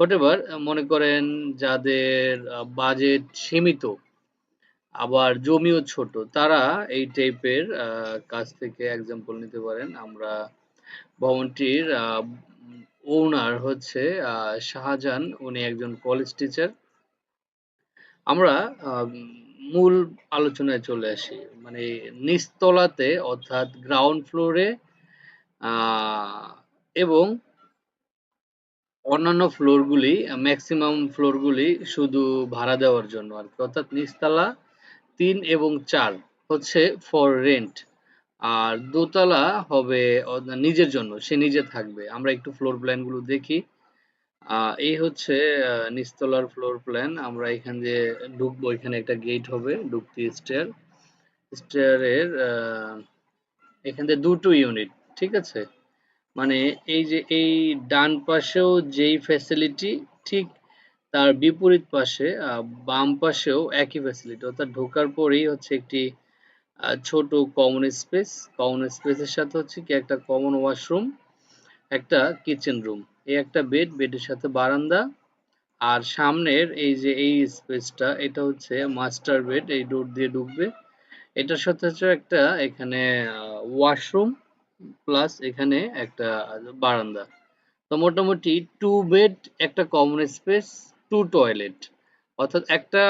Whatever মনে করেন যাদের বাজেট সীমিত, আবার জমিও ছোট, তারা এই টাইপের কাজ থেকে এক্সাম্পল নিতে পারেন। আমরা ভবনটির ওনার হচ্ছে শাহজাহান। উনি একজন কলেজ টিচার আমরা মূল আলোচনায় চলে আসি। মানে নিচতলাতে, অর্থাৎ গ্রাউন্ড ফ্লোরে এবং অন্যান্য ফ্লোরগুলি ম্যাক্সিমাম ফ্লোরগুলি শুধু ভাড়া দেওয়ার জন্য আর কি অর্থাৎ নিচতলা তিন এবং চার হচ্ছে ফর রেন্ট আর দোতলা হবে নিজের জন্য, সে নিজে থাকবে। আমরা একটু ফ্লোর প্ল্যানগুলো দেখি। এই হচ্ছে নিচতলার ফ্লোর প্ল্যান আমরা এখান দিয়ে ঢুকবো, এখানে একটা গেট হবে, ঢুকতে স্টেয়ার স্টেয়ারের এখান দিয়ে দুটো ইউনিট ঠিক আছে? মানে এই যে এই ডান পাশেও যেই ফ্যাসিলিটি ঠিক তার বিপরীত পাশে বাম পাশেও একই ফ্যাসিলিটি অর্থাৎ ঢোকার পরেই হচ্ছে একটি ছোট কমন স্পেস কমন স্পেসের সাথে হচ্ছে কি একটা কমন ওয়াশরুম একটা কিচেন রুম এই একটা বেড বেডের সাথে বারান্দা, আর সামনের এই যে এই স্পেসটা এটা হচ্ছে মাস্টার বেড এই ডোর দিয়ে ঢুকবে, এটার সাথে হচ্ছে একটা এখানে ওয়াশরুম প্লাস এখানে একটা বারান্দা। তো মোটামুটি টু বেড একটা কমন স্পেস টু টয়লেট অর্থাৎ একটা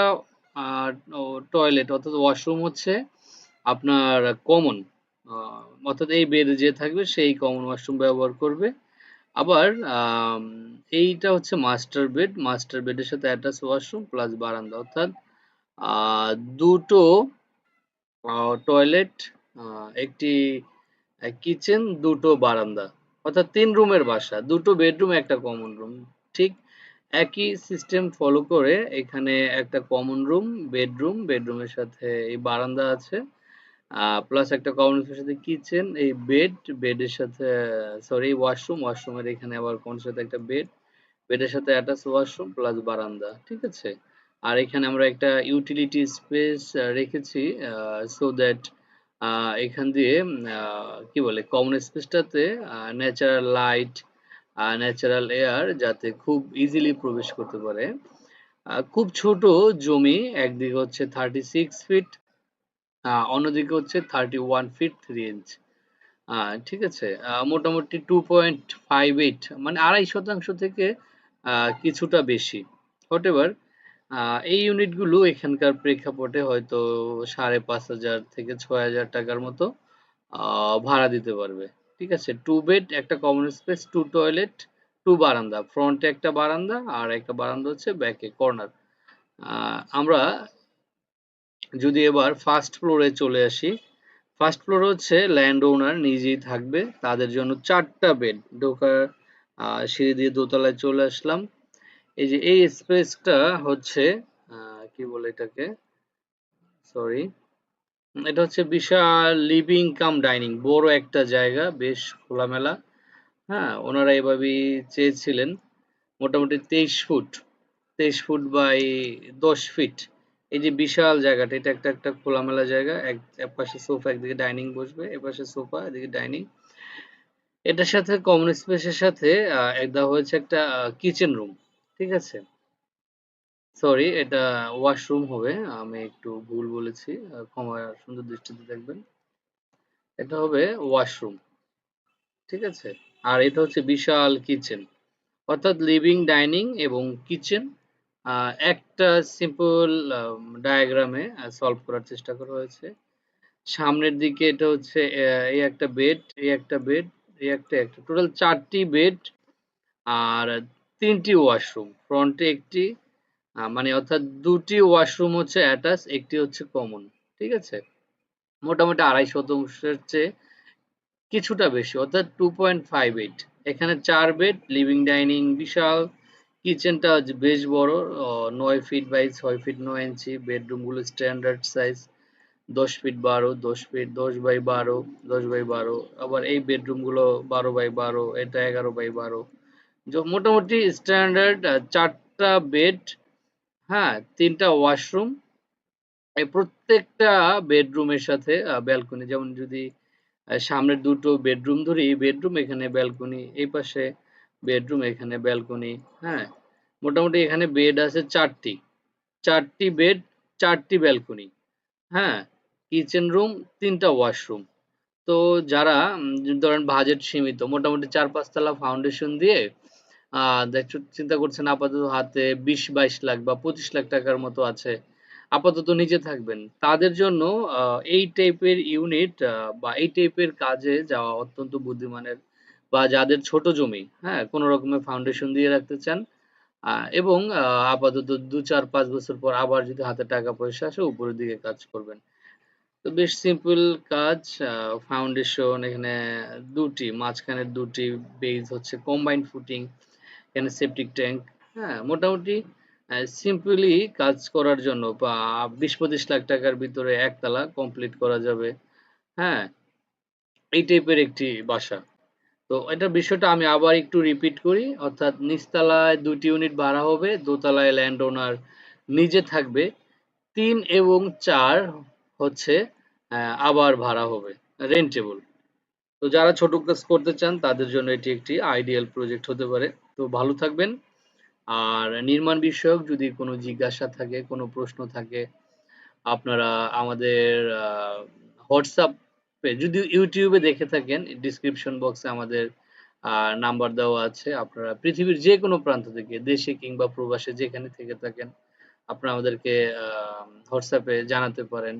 টয়লেট অর্থাৎ ওয়াশরুম হচ্ছে আপনার কমন অর্থাৎ এই বেড যে থাকবে সেই কমন ওয়াশরুম ব্যবহার করবে। আবার এইটা হচ্ছে মাস্টার বেড মাস্টার বেডের সাথে অ্যাটাচ ওয়াশরুম প্লাস বারান্দা। অর্থাৎ দুটো টয়লেট একটি কিচেন দুটো বারান্দা। অর্থাৎ তিন রুমের বাসা, দুটো বেডরুম একটা কমন রুম ঠিক একই সিস্টেম ফলো করে এখানে একটা কমন রুম বেডরুম বেডরুমের সাথে এই বারান্দা আছে। প্লাস একটা কমন রুমের সাথে কিচেন এই বেড বেডের সাথে সরি ওয়াশরুম ওয়াশরুমের এখানে আবার কোন সাথে একটা বেড বেডের সাথে অ্যাটাচ ওয়াশরুম প্লাস বারান্দা, ঠিক আছে? আর এখানে আমরা একটা ইউটিলিটি স্পেস রেখেছি সো দ্যাট এখান দিয়ে কি বলে কমন স্পেসটাতে ন্যাচারাল লাইট ন্যাচারাল এয়ার যাতে খুব ইজিলি প্রবেশ করতে পারে। খুব ছোট জমি, একদিকে হচ্ছে থার্টি সিক্স ফিট অন্যদিকে হচ্ছে thirty one feet three inch ঠিক আছে? মোটামুটি টু পয়েন্ট ফাইভ এইট মানে আড়াই শতাংশ থেকে কিছুটা বেশি। Whatever? এই ইউনিটগুলো এখানকার প্রেক্ষাপটে হয়তো সাড়ে পাঁচ হাজার থেকে ছয় হাজার টাকার মতো ভাড়া দিতে পারবে। ঠিক আছে? টু বেড একটা common space two toilet two বারান্দা। ফ্রন্টে একটা বারান্দা আর একটা বারান্দা হচ্ছে ব্যাকে কর্নার আমরা যদি এবার ফার্স্ট ফ্লোরে চলে আসি ফার্স্ট ফ্লোর হচ্ছে ল্যান্ড ওনার নিজেই থাকবে, তাদের জন্য চারটা বেড ঢোকার সিঁড়ি দিয়ে দোতলায় চলে আসলাম। এই যে এই স্পেসটা হচ্ছে কি বলে এটাকে? সরি এটা হচ্ছে বিশাল লিভিং কাম ডাইনিং বড় একটা জায়গা, বেশ খোলামেলা। হ্যাঁ ওনারা এভাবেই চেয়েছিলেন, মোটামুটি তেইশ ফুট তেইশ ফুট বাই দশ ফিট। এই যে বিশাল জায়গাটা, এটা একটা একটা খোলামেলা জায়গা, এক পাশে সোফা, একদিকে ডাইনিং বসবে, এপাশে সোফা, এদিকে ডাইনিং। এটার সাথে, কমন স্পেসের সাথে দেওয়া হয়েছে একটা কিচেন রুম ঠিক আছে। সরি এটা ওয়াশরুম হবে, আমি একটু ভুল বলেছি ক্ষমা, সুন্দর দৃষ্টিতে দেখবেন। এটা হবে ওয়াশরুম ঠিক আছে? আর এটা হচ্ছে বিশাল কিচেন অর্থাৎ লিভিং ডাইনিং এবং কিচেন একটা সিম্পল ডায়াগ্রামে সলভ করার চেষ্টা করা হয়েছে। সামনের দিকে এটা হচ্ছে এই একটা বেড এই একটা বেড এই একটা একটা টোটাল চারটি বেড আর তিনটি ওয়াশরুম ফ্রন্টে একটি মানে অর্থাৎ দুটি ওয়াশরুম হচ্ছে অ্যাটাচ একটি হচ্ছে কমন ঠিক আছে? মোটামুটি আড়াই শতাংশের চেয়ে কিছুটা বেশি, অর্থাৎ টু পয়েন্ট ফাইভ এইট এখানে চার বেড লিভিং ডাইনিং বিশাল। কিচেনটা বেশ বড় নয় ফিট বাই ছয় ফিট নয় ইঞ্চি বেডরুমগুলো স্ট্যান্ডার্ড সাইজ দশ ফিট বারো, দশ ফিট দশ বাই বারো, দশ বাই বারো। আবার এই বেডরুমগুলো বারো বাই বারো, এটা এগারো বাই বারো। মোটামুটি স্ট্যান্ডার্ড চারটা বেড হ্যাঁ তিনটা ওয়াশরুম এই প্রত্যেকটা বেডরুমের সাথে ব্যালকনি যেমন যদি সামনের দুটো বেডরুম ধরি বেডরুম এখানে ব্যালকনি এই পাশে বেডরুম এখানে ব্যালকনি হ্যাঁ মোটামুটি এখানে বেড আছে ৪ টি। ৪ টি বেড, ৪ টি ব্যালকনি। হ্যাঁ? কিচেন রুম, ৩ টা ওয়াশরুম। তো যারা ধরেন বাজেট সীমিত মোটামুটি ৪-৫ তলা ফাউন্ডেশন দিয়ে দেখছ চিন্তা করছেন আপাতত হাতে বিশ বাইশ লাখ বা ২৫ লাখ টাকার মতো আছে। আপাতত নিচে থাকবেন। তাদের জন্য এই টাইপের ইউনিট বা এই টাইপের কাজে যাওয়া অত্যন্ত বুদ্ধিমানের বা যাদের ছোট জমি, হ্যাঁ? কোন রকমের ফাউন্ডেশন দিয়ে রাখতে চান এবং আপাতত ২, ৪, ৫ বছর পর আবার যদি হাতে টাকা পয়সা আসে উপরের দিকে কাজ করবেন। তো বেশ সিম্পল কাজ ফাউন্ডেশন এখানে ২ টি মাঝখানের ২ টি বেজ হচ্ছে কম্বাইন্ড ফুটিং, এখানে সেপটিক ট্যাঙ্ক হ্যাঁ? মোটামুটি সিম্পলি কাজ করার জন্য বা ২০-২৫ লাখ টাকার ভিতরে একতলা কমপ্লিট করা যাবে। হ্যাঁ? এই টাইপের একটি বাসা। তো এটা বিষয়টা আমি আবার একটু রিপিট করি। অর্থাৎ নিচতলায় ২ টি ইউনিট ভাড়া হবে, দোতলায় ল্যান্ড ওনার নিজে থাকবে। তিন এবং চার হচ্ছে আবার ভাড়া হবে। রেন্টেবল। তো যারা ছোট কাজ করতে চান তাদের জন্য এটি একটি আইডিয়াল প্রজেক্ট হতে পারে। তো ভালো থাকবেন। আর নির্মাণ বিষয়ক যদি কোনো জিজ্ঞাসা থাকে, কোনো প্রশ্ন থাকে আপনারা আমাদের WhatsApp যদি ইউটিউবে দেখে থাকেন ডিসক্রিপশন বক্সে আমাদের নাম্বার দেওয়া আছে। আপনারা পৃথিবীর যেকোনো প্রান্ত থেকে দেশে কিংবা প্রবাসে যেখানে থেকে থাকেন আপনারা আমাদেরকে WhatsApp জানাতে পারেন।